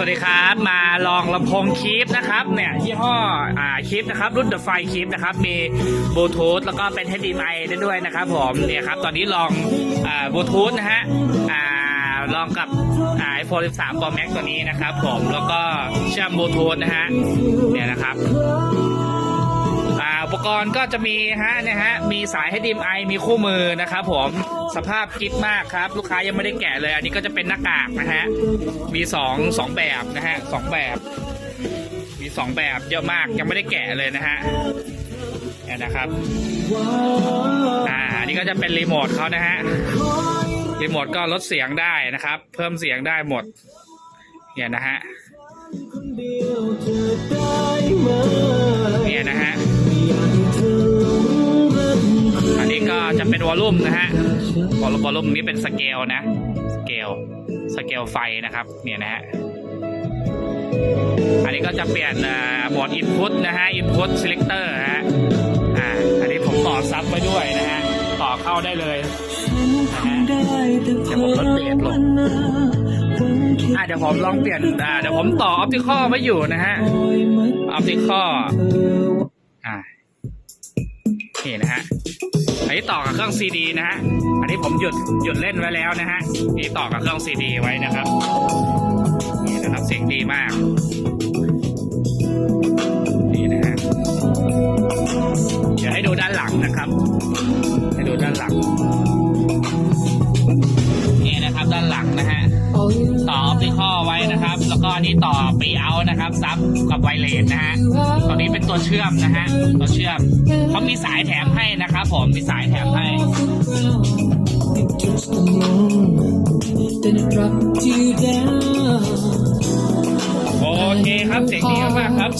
วัสดีครับ มาลองลำโพงคีปนะครับเนี่ยยี่ห้ออ่าคีปนะครับ รุ่น The f i คีปนะครับ มีบลูทูธแล้วก็เป็น HDMI ได้ด้วยนะครับผมเนี่ยครับ ตอนนี้ลองอ่าบลูทูธนะฮะอ่าลองกับอ่า iPhone 13 Pro Max ตัวนี้นะครับผมแล้วก็เชื่อมบลูทูธนะฮะเนี่ยนะครับ ปกรณ์ก็จะมีฮะเนี่ยฮะมีสาย HDMI มีคู่มือนะครับผมสภาพกิ๊บมากครับ ลูกค้ายังไม่ได้แกะเลย อันนี้ก็จะเป็นหน้ากากนะฮะมีสองสองแบบนะฮะสองแบบ มีสองแบบเยอะมากยังไม่ได้แกะเลยนะฮะเนี่ยนะครับอ่าอันนี้ก็จะเป็นรีโมทเขานะฮะรีโมทก็ลดเสียงได้นะครับ เพิ่มเสียงได้หมด เนี่ยนะฮะ อลลุ่มนะฮะวอลวอลลุ่มนี้เป็นสเกลนะ สเกล สเกลไฟนะครับ เนี่ยนะฮะ อันนี้ก็จะเปลี่ยนเอ่อโหมด input นะฮะ input selector นะฮะ อ่า อันนี้ผมต่อซับไว้ด้วยนะฮะ ต่อเข้าได้เลยนะฮะเดี๋ยวผมลดเบสลงอ่าเดี๋ยวผมลองเปลี่ยน อ่า เดี๋ยวผมต่อออปติคอไว้อยู่นะฮะ ออปติคออ่า นี่นะฮะอันนี้ต่อกับเครื่องซีดีนะฮะอันนี้ผมหยุดหยุดเล่นไว้แล้วนะฮะนี่ต่อกับเครื่องซีดีไว้นะครับนี่นะครับเสียงดีมากนี่นะฮะเดี๋ยวให้ดูด้านหลังนะครับ ให้ดูด้านหลังนี่นะครับด้านหลังนะฮะต่อออปติคอล ก็อันนี้ต่อปีเอานะครับซับกับไวเลสนะฮะตัวนี้เป็นตัวเชื่อมนะฮะตัวเชื่อมเขามีสายแถมให้นะครับผมมีสายแถมให้ โอเคครับเสียงดีมากครับ